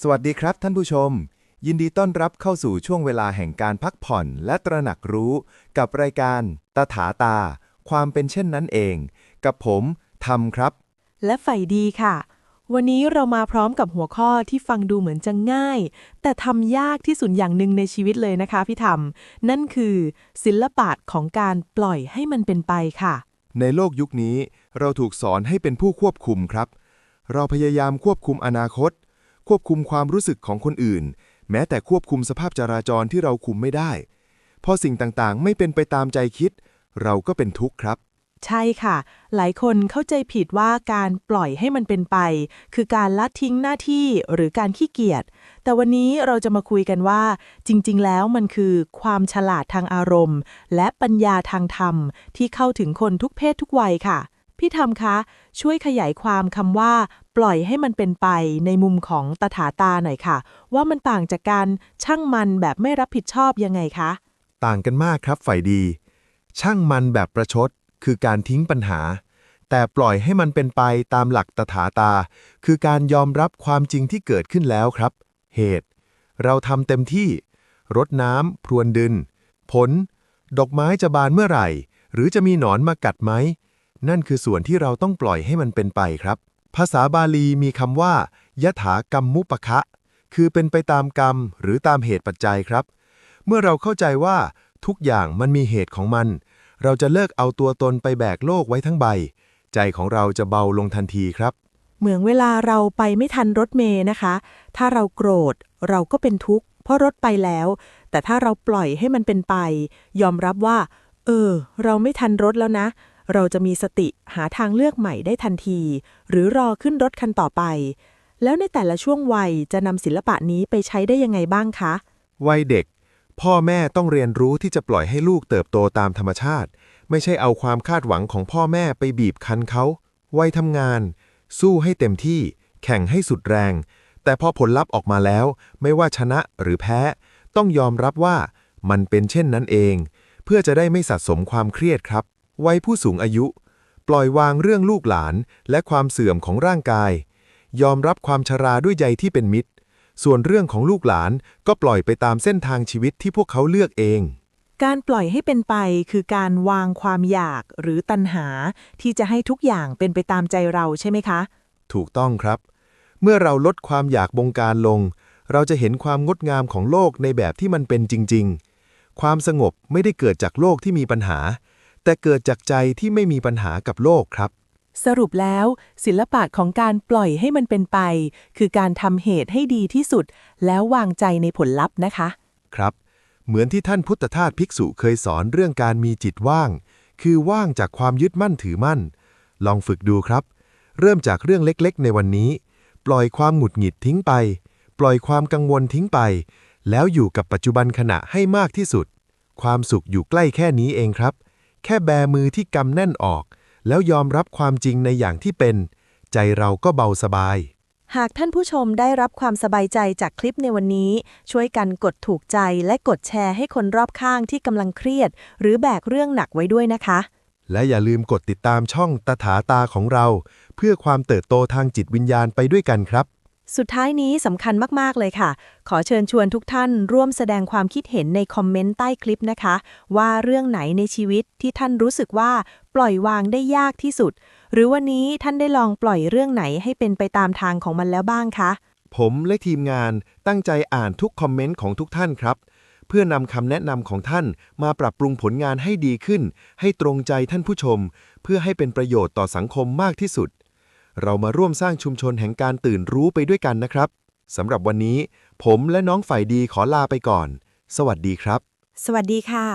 สวัสดีครับท่านผู้ชม ยินดีต้อนรับเข้าสู่ช่วงเวลาแห่งการพักผ่อนและตระหนักรู้ กับรายการตถาตา ความเป็นเช่นนั้นเอง กับผมทำครับ และฝ่ายดีค่ะ วันนี้เรามาพร้อมกับหัวข้อที่ฟังดูเหมือนจะง่าย แต่ทำยากที่สุดอย่างหนึ่งในชีวิตเลยนะคะพี่ธรรมนั่นคือ ศิลปะของการปล่อยให้มันเป็นไปค่ะ ในโลกยุคนี้ เราถูกสอนให้เป็นผู้ควบคุมครับ เราพยายามควบคุมอนาคต ควบคุมความรู้สึกของคนอื่น แม้แต่ควบคุมสภาพจราจรที่เราคุมไม่ได้ พอสิ่งต่างๆ ไม่เป็นไปตามใจคิด เราก็เป็นทุกข์ครับ ใช่ค่ะ หลายคนเข้าใจผิดว่าการปล่อยให้มันเป็นไป คือการละทิ้งหน้าที่หรือการขี้เกียจ แต่วันนี้เราจะมาคุยกันว่า จริง ๆ แล้วมันคือความฉลาดทางอารมณ์ และปัญญาทางธรรม ที่เข้าถึงคนทุกเพศทุกวัยค่ะ พี่ธรรมคะ ช่วยขยายความคำว่า ปล่อยให้มันเป็นไปในมุมของตถาตาหน่อยค่ะ ว่ามันต่างจากการช่างมันแบบไม่รับผิดชอบยังไงคะ ต่างกันมากครับฝ่ายดี ช่างมันแบบประชด คือการทิ้งปัญหา แต่ปล่อยให้มันเป็นไปตามหลักตถาตา คือการยอมรับความจริงที่เกิดขึ้นแล้วครับ เหตุ เราทำเต็มที่ รดน้ำพรวนดิน ผล ดอกไม้จะบานเมื่อไหร่ หรือจะมีหนอนมากัดไหม นั่นคือส่วนที่เราต้องปล่อยให้มันเป็นไปครับ ภาษาบาลีมีคำว่ายถากรรมมุปะคะ คือเป็นไปตามกรรมหรือตามเหตุปัจจัยครับ เมื่อเราเข้าใจว่าทุกอย่างมันมีเหตุของมัน เราจะเลิกเอาตัวตนไปแบกโลกไว้ทั้งใบ ใจของเราจะเบาลงทันทีครับ เหมือนเวลาเราไปไม่ทันรถเมย์นะคะ ถ้าเราโกรธเราก็เป็นทุกข์เพราะรถไปแล้ว แต่ถ้าเราปล่อยให้มันเป็นไป ยอมรับว่า เออ เราไม่ทันรถแล้วนะ เราจะมีสติหาทางเลือกใหม่ได้ทันที หรือรอขึ้นรถคันต่อไป แล้วในแต่ละช่วงวัยจะนำศิลปะนี้ไปใช้ได้ยังไงบ้างคะ วัยเด็ก พ่อแม่ต้องเรียนรู้ที่จะปล่อยให้ลูกเติบโตตามธรรมชาติ ไม่ใช่เอาความคาดหวังของพ่อแม่ไปบีบคั้นเขา วัยทำงาน สู้ให้เต็มที่ แข่งให้สุดแรง แต่พอผลลัพธ์ออกมาแล้ว ไม่ว่าชนะหรือแพ้ ต้องยอมรับว่ามันเป็นเช่นนั้นเอง เพื่อจะได้ไม่สะสมความเครียดครับ วัยผู้สูงอายุ ปล่อยวางเรื่องลูกหลานและความเสื่อมของร่างกาย ยอมรับความชราด้วยใจที่เป็นมิตร ส่วนเรื่องของลูกหลานก็ปล่อยไปตามเส้นทางชีวิตที่พวกเขาเลือกเอง การปล่อยให้เป็นไปคือการวางความอยากหรือตัณหาที่จะให้ทุกอย่างเป็นไปตามใจเราใช่ไหมคะ ถูกต้องครับ เมื่อเราลดความอยากบงการลง เราจะเห็นความงดงามของโลกในแบบที่มันเป็นจริง ๆ ความสงบไม่ได้เกิดจากโลกที่มีปัญหา แต่เกิดจากใจที่ไม่มีปัญหากับโลกครับ สรุปแล้ว ศิลปะของการปล่อยให้มันเป็นไป คือการทำเหตุให้ดีที่สุด แล้ววางใจในผลลัพธ์นะคะ ครับ เหมือนที่ท่านพุทธทาสภิกษุเคยสอนเรื่องการมีจิตว่าง คือว่างจากความยึดมั่นถือมั่น ลองฝึกดูครับ เริ่มจากเรื่องเล็กๆ ในวันนี้ ปล่อยความหงุดหงิดทิ้งไป ปล่อยความกังวลทิ้งไป แล้วอยู่กับปัจจุบันขณะให้มากที่สุด ความสุขอยู่ใกล้แค่นี้เองครับ แค่แบมือที่กำแน่นออก แล้วยอมรับความจริงในอย่างที่เป็น ใจเราก็เบาสบาย หากท่านผู้ชมได้รับความสบายใจจากคลิปในวันนี้ ช่วยกันกดถูกใจและกดแชร์ให้คนรอบข้างที่กำลังเครียด หรือแบกเรื่องหนักไว้ด้วยนะคะ และอย่าลืมกดติดตามช่องตถาตาของเรา เพื่อความเติบโตทางจิตวิญญาณไปด้วยกันครับ สุดท้ายนี้สำคัญมาก ๆ เลยค่ะ ขอเชิญชวนทุกท่านร่วมแสดงความคิดเห็นในคอมเมนต์ใต้คลิปนะคะ ว่าเรื่องไหนในชีวิตที่ท่านรู้สึกว่าปล่อยวางได้ยากที่สุด หรือวันนี้ท่านได้ลองปล่อยเรื่องไหนให้เป็นไปตามทางของมันแล้วบ้างคะ ผมและทีมงานตั้งใจอ่านทุกคอมเมนต์ของทุกท่านครับ เพื่อนำคำแนะนำของท่านมาปรับปรุงผลงานให้ดีขึ้น ให้ตรงใจท่านผู้ชม เพื่อให้เป็นประโยชน์ต่อสังคมมากที่สุด เรามาร่วมสร้างชุมชนแห่งการตื่นรู้ไปด้วยกันนะครับสำหรับวันนี้ ผมและน้องฝ่ายดีขอลาไปก่อน สวัสดีครับ สวัสดีค่ะ